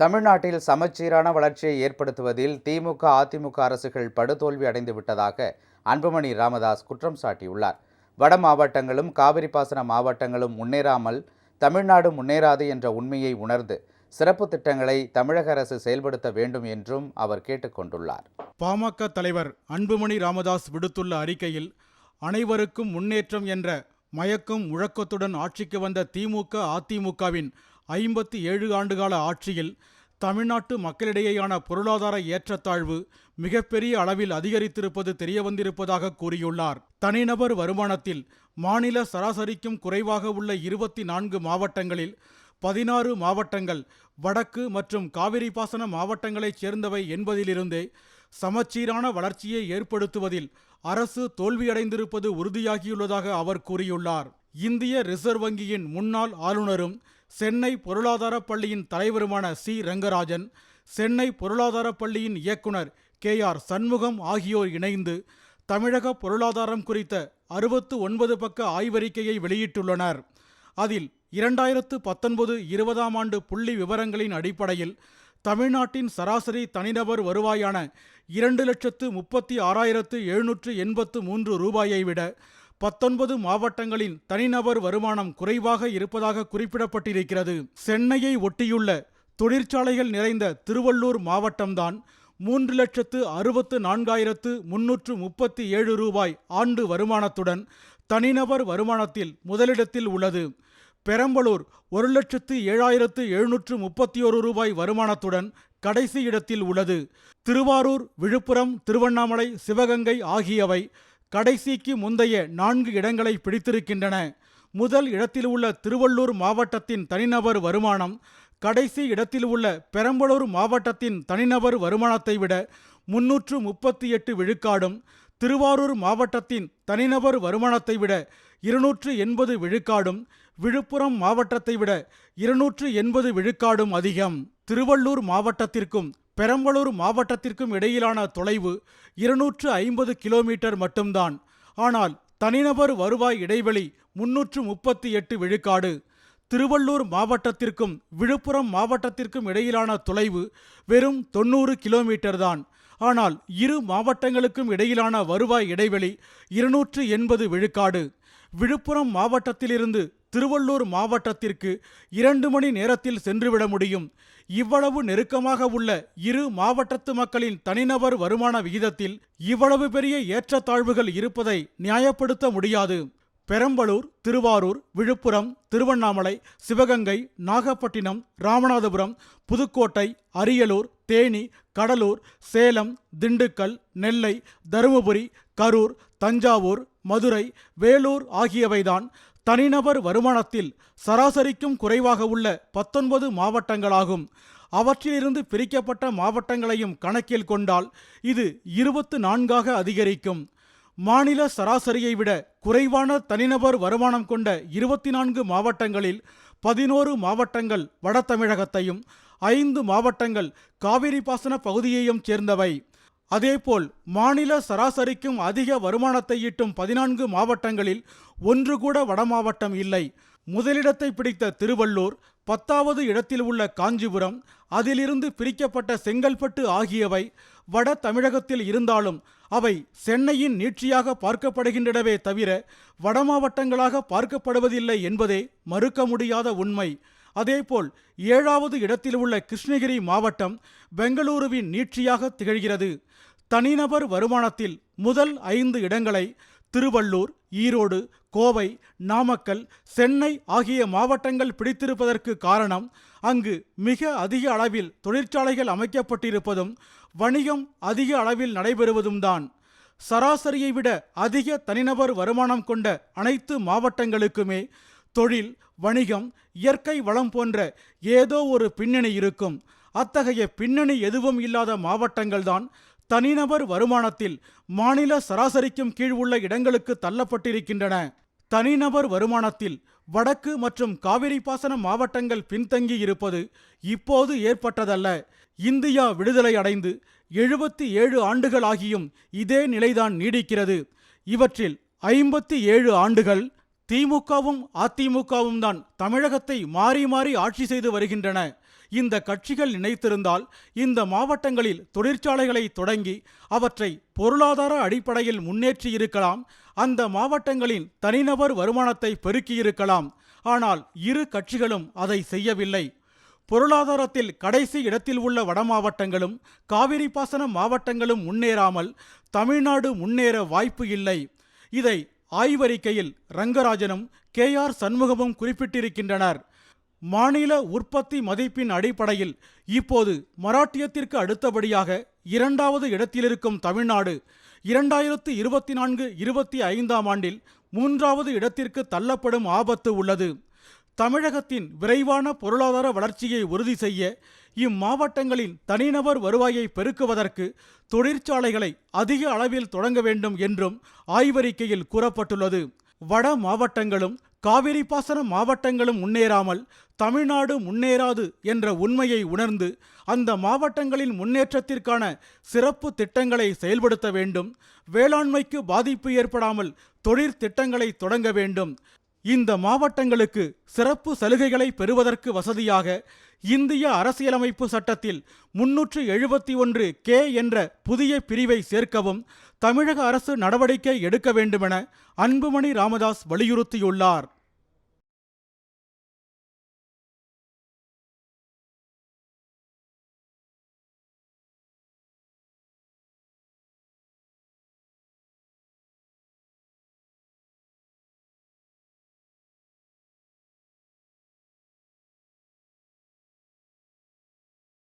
தமிழ்நாட்டில் சமச்சீரான வளர்ச்சியை ஏற்படுத்துவதில் திமுக அதிமுக அரசுகள் படுதோல்வி அடைந்து விட்டதாக அன்புமணி ராமதாஸ் குற்றம் சாட்டியுள்ளார். வட மாவட்டங்களும் காவிரி பாசன மாவட்டங்களும் முன்னேறாமல் தமிழ்நாடு முன்னேறாது என்ற உண்மையை உணர்ந்து சிறப்பு திட்டங்களை தமிழக அரசு செயல்படுத்த வேண்டும் என்றும் அவர் கேட்டுக்கொண்டுள்ளார் பாமக தலைவர் அன்புமணி ராமதாஸ் விடுத்துள்ள அறிக்கையில் அனைவருக்கும் முன்னேற்றம் என்ற மயக்கும் முழக்கத்துடன் ஆட்சிக்கு வந்த திமுக அதிமுகவின் ஐம்பத்தி ஏழு ஆண்டுகால ஆட்சியில் தமிழ்நாட்டு மக்களிடையேயான பொருளாதார ஏற்றத்தாழ்வு மிகப்பெரிய அளவில் அதிகரித்திருப்பது தெரியவந்திருப்பதாக கூறியுள்ளார். தனிநபர் வருமானத்தில் மாநில சராசரிக்கும் குறைவாக உள்ள இருபத்தி நான்கு மாவட்டங்களில் பதினாறு மாவட்டங்கள் வடக்கு மற்றும் காவிரி பாசன மாவட்டங்களைச் சேர்ந்தவை என்பதிலிருந்தே சமச்சீரான வளர்ச்சியை ஏற்படுத்துவதில் அரசு தோல்வியடைந்திருப்பது உறுதியாகியுள்ளதாக அவர் கூறியுள்ளார். இந்திய ரிசர்வ் வங்கியின் முன்னாள் ஆளுநரும் சென்னை பொருளாதார பள்ளியின் தலைவருமான சி. ரங்கராஜன் சென்னை பொருளாதார பள்ளியின் இயக்குனர் கே. ஆர். சண்முகம் ஆகியோர் இணைந்து தமிழக பொருளாதாரம் குறித்த அறுபத்து ஒன்பது பக்க ஆய்வறிக்கையை வெளியிட்டுள்ளனர். அதில் இரண்டாயிரத்து பத்தொன்பது இருபதாம் ஆண்டு புள்ளி விவரங்களின் அடிப்படையில் தமிழ்நாட்டின் சராசரி தனிநபர் வருவாயான இரண்டு லட்சத்து முப்பத்தி ஆறாயிரத்து எழுநூற்று எண்பத்து மூன்று ரூபாயை விட பத்தொன்பது மாவட்டங்களின் தனிநபர் வருமானம் குறைவாக இருப்பதாக குறிப்பிடப்பட்டிருக்கிறது. சென்னையை ஒட்டியுள்ள தொழிற்சாலைகள் நிறைந்த திருவள்ளூர் மாவட்டம்தான் மூன்று லட்சத்து அறுபத்து நான்காயிரத்து முன்னூற்று முப்பத்தி ஏழு ரூபாய் ஆண்டு வருமானத்துடன் தனிநபர் வருமானத்தில் முதலிடத்தில் உள்ளது. பெரம்பலூர் ஒரு லட்சத்து ஏழாயிரத்து எழுநூற்று முப்பத்தி ஒரு ரூபாய் வருமானத்துடன் கடைசி இடத்தில் உள்ளது. திருவாரூர் விழுப்புரம் திருவண்ணாமலை சிவகங்கை ஆகியவை கடைசிக்கு முந்தைய நான்கு இடங்களை பிடித்திருக்கின்றன. முதல் இடத்தில் உள்ள திருவள்ளூர் மாவட்டத்தின் தனிநபர் வருமானம் கடைசி இடத்தில் உள்ள பெரம்பலூர் மாவட்டத்தின் தனிநபர் வருமானத்தை விட முன்னூற்று முப்பத்தி எட்டு விழுக்காடும் திருவாரூர் மாவட்டத்தின் தனிநபர் வருமானத்தை விட இருநூற்று எண்பது விழுக்காடும் விழுப்புரம் மாவட்டத்தை விட இருநூற்று எண்பது விழுக்காடும் அதிகம். திருவள்ளூர் மாவட்டத்திற்கும் பெரம்பலூர் மாவட்டத்திற்கும் இடையிலான தொலைவு இருநூற்று ஐம்பது கிலோமீட்டர் மட்டும்தான். ஆனால் தனிநபர் வருவாய் இடைவெளி முன்னூற்று முப்பத்தி எட்டு விழுக்காடு. திருவள்ளூர் மாவட்டத்திற்கும் விழுப்புரம் மாவட்டத்திற்கும் இடையிலான தொலைவு வெறும் தொண்ணூறு கிலோமீட்டர் தான். ஆனால் இரு மாவட்டங்களுக்கும் இடையிலான வருவாய் இடைவெளி இருநூற்று எண்பது விழுக்காடு. விழுப்புரம் மாவட்டத்திலிருந்து திருவள்ளூர் மாவட்டத்திற்கு இரண்டு மணி நேரத்தில் சென்றுவிட முடியும். இவ்வளவு நெருக்கமாக உள்ள இரு மாவட்டத்து மக்களின் தனிநபர் வருமான விகிதத்தில் இவ்வளவு பெரிய ஏற்றத்தாழ்வுகள் இருப்பதை நியாயப்படுத்த முடியாது. பெரம்பலூர் திருவாரூர் விழுப்புரம் திருவண்ணாமலை சிவகங்கை நாகப்பட்டினம் ராமநாதபுரம் புதுக்கோட்டை அரியலூர் தேனி கடலூர் சேலம் திண்டுக்கல் நெல்லை தருமபுரி கரூர் தஞ்சாவூர் மதுரை வேலூர் ஆகியவைதான் தனிநபர் வருமானத்தில் சராசரிக்கும் குறைவாக உள்ள பத்தொன்பது மாவட்டங்களாகும். அவற்றிலிருந்து பிரிக்கப்பட்ட மாவட்டங்களையும் கணக்கில் கொண்டால் இது இருபத்து நான்காக அதிகரிக்கும். மாநில சராசரியை விட குறைவான தனிநபர் வருமானம் கொண்ட இருபத்தி நான்கு மாவட்டங்களில் பதினோரு மாவட்டங்கள் வட தமிழகத்தையும் ஐந்து மாவட்டங்கள் காவிரி பாசன பகுதியையும் சேர்ந்தவை. அதேபோல் மாநில சராசரிக்கும் அதிக வருமானத்தை ஈட்டும் பதினான்கு மாவட்டங்களில் ஒன்று கூட வடமாவட்டம் இல்லை. முதலிடத்தை பிடித்த திருவள்ளூர் பத்தாவது இடத்தில் உள்ள காஞ்சிபுரம் அதிலிருந்து பிரிக்கப்பட்ட செங்கல்பட்டு ஆகியவை வட தமிழகத்தில் இருந்தாலும் அவை சென்னையின் நீட்சியாக பார்க்கப்படுகின்றனவே தவிர வடமாவட்டங்களாக பார்க்கப்படுவதில்லை என்பதே மறுக்க முடியாத உண்மை. அதேபோல் ஏழாவது இடத்தில் உள்ள கிருஷ்ணகிரி மாவட்டம் பெங்களூருவின் நீட்சியாக திகழ்கிறது. தனிநபர் வருமானத்தில் முதல் ஐந்து இடங்களை திருவள்ளூர் ஈரோடு கோவை நாமக்கல் சென்னை ஆகிய மாவட்டங்கள் பிடித்திருப்பதற்கு காரணம் அங்கு மிக அதிக அளவில் தொழிற்சாலைகள் அமைக்கப்பட்டிருப்பதும் வணிகம் அதிக அளவில் நடைபெறுவதும் தான் சராசரியை விட அதிக தனிநபர் வருமானம் கொண்ட அனைத்து மாவட்டங்களுக்குமே தொழில் வணிகம் இயற்கை வளம் போன்ற ஏதோ ஒரு பின்னணி இருக்கும். அத்தகைய பின்னணி எதுவும் இல்லாத மாவட்டங்கள்தான் தனிநபர் வருமானத்தில் மாநில சராசரிக்கும் கீழ் உள்ள இடங்களுக்கு தள்ளப்பட்டிருக்கின்றன. தனிநபர் வருமானத்தில் வடக்கு மற்றும் காவிரி பாசன மாவட்டங்கள் பின்தங்கி இருப்பது இப்போது ஏற்பட்டதல்ல. இந்தியா விடுதலை அடைந்து எழுபத்தி ஏழு ஆண்டுகள் ஆகியும் இதே நிலைதான் நீடிக்கிறது. இவற்றில் ஐம்பத்தி ஏழு ஆண்டுகள் திமுகவும் அதிமுகவும் தான் தமிழகத்தை மாறி மாறி ஆட்சி செய்து வருகின்றன. இந்த கட்சிகள் நினைத்திருந்தால் இந்த மாவட்டங்களில் தொழிற்சாலைகளை தொடங்கி அவற்றை பொருளாதார அடிப்படையில் முன்னேற்றியிருக்கலாம் அந்த மாவட்டங்களின் தனிநபர் வருமானத்தை பெருக்கியிருக்கலாம் ஆனால் இரு கட்சிகளும் அதை செய்யவில்லை. பொருளாதாரத்தில் கடைசி இடத்தில் உள்ள வடமாவட்டங்களும் காவிரி பாசன மாவட்டங்களும் முன்னேறாமல் தமிழ்நாடு முன்னேற வாய்ப்பு இல்லை. இதை ஆய்வறிக்கையில் ரங்கராஜனும் கே ஆர் சண்முகமும் குறிப்பிட்டிருக்கின்றனர். மாநில உற்பத்தி மதிப்பின் அடிப்படையில் இப்போது மராட்டியத்திற்கு அடுத்தபடியாக இரண்டாவது இடத்திலிருக்கும் தமிழ்நாடு இரண்டாயிரத்து இருபத்தி நான்கு இருபத்தி ஐந்தாம் ஆண்டில் மூன்றாவது இடத்திற்கு தள்ளப்படும் ஆபத்து உள்ளது. தமிழகத்தின் விரைவான பொருளாதார வளர்ச்சியை உறுதி செய்ய இம்மாவட்டங்களின் தனிநபர் வருவாயை பெருக்குவதற்கு தொழிற்சாலைகளை அதிக அளவில் தொடங்க வேண்டும் என்றும் ஆய்வறிக்கையில் கூறப்பட்டுள்ளது. வட மாவட்டங்களும் காவிரி பாசன மாவட்டங்களும் முன்னேறாமல் தமிழ்நாடு முன்னேறாது என்ற உண்மையை உணர்ந்து அந்த மாவட்டங்களின் முன்னேற்றத்திற்கான சிறப்பு திட்டங்களை செயல்படுத்த வேண்டும். வேளாண்மைக்கு பாதிப்பு ஏற்படாமல் தொழிற்திட்டங்களை தொடங்க வேண்டும். இந்த மாவட்டங்களுக்கு சிறப்பு சலுகைகளை பெறுவதற்கு வசதியாக இந்திய அரசியலமைப்பு சட்டத்தில் முன்னூற்று எழுபத்தி ஒன்று கே என்ற புதிய பிரிவை சேர்க்கவும் தமிழக அரசு நடவடிக்கை எடுக்க வேண்டுமென அன்புமணி ராமதாஸ் வலியுறுத்தியுள்ளார்.